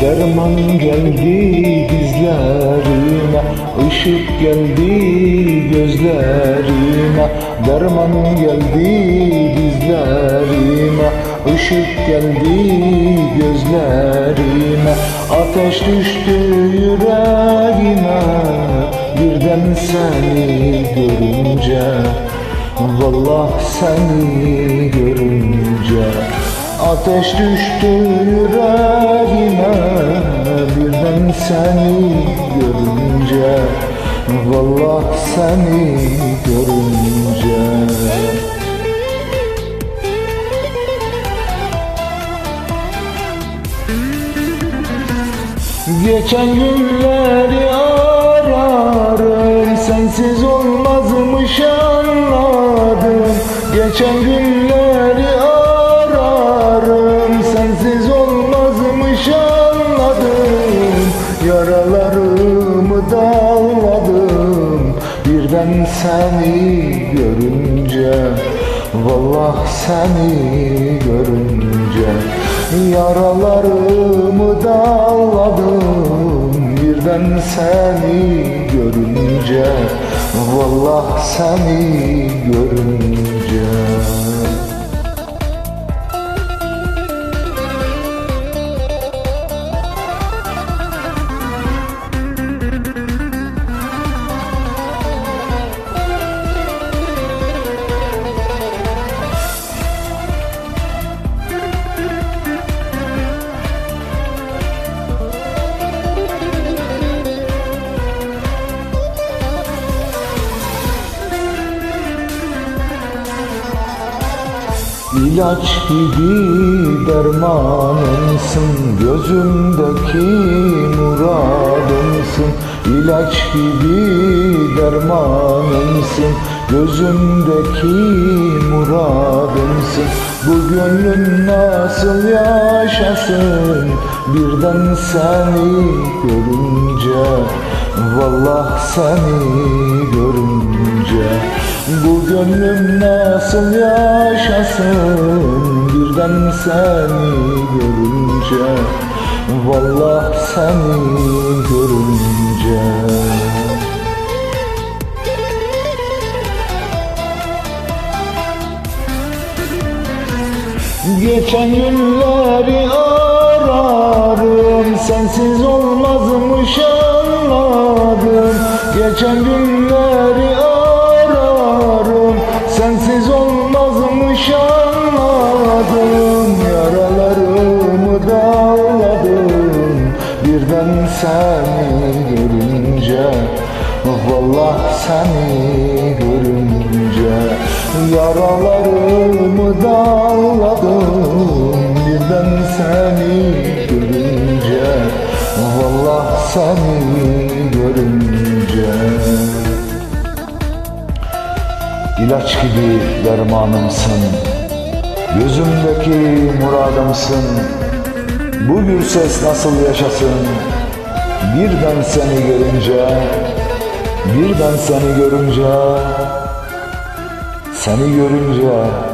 Derman geldi dizlerime ışık geldi gözlerime. Derman geldi dizlerime ışık geldi gözlerime. Ateş düştü yüreğime Birden seni görünce. Vallah seni görünce Ateş düştü yüreğime Birden seni görünce Vallah seni görünce. Geçen günleri ararım Sensiz olmazmış anladım. Geçen ararım Sensiz olmazmış anladım. Yaralarımı dağladım. Birden seni görünce Vallah seni görünce Yaralarımı dağladım. Birden seni görünce Vallah seni görünce İlaç gibi dermanımsın Gözümdeki muradımsın. İlaç gibi dermanımsın Gözümdeki muradımsın. Bu gönlüm nasıl yaşasın Birden seni görünce. Vallah seni görünce Bu gönlüm nasıl yaşasın? Birden seni görünce Vallah seni görünce. Geçen günleri dağladım Birden seni görünce Vallah seni görünce. Yaralarımı dağladım Birden seni görünce Vallah seni görünce. İlaç gibi dermanımsın. Gözümdeki muradımsın Bu gür ses nasıl yaşasın? Birden seni görünce Birden seni görünce Seni görünce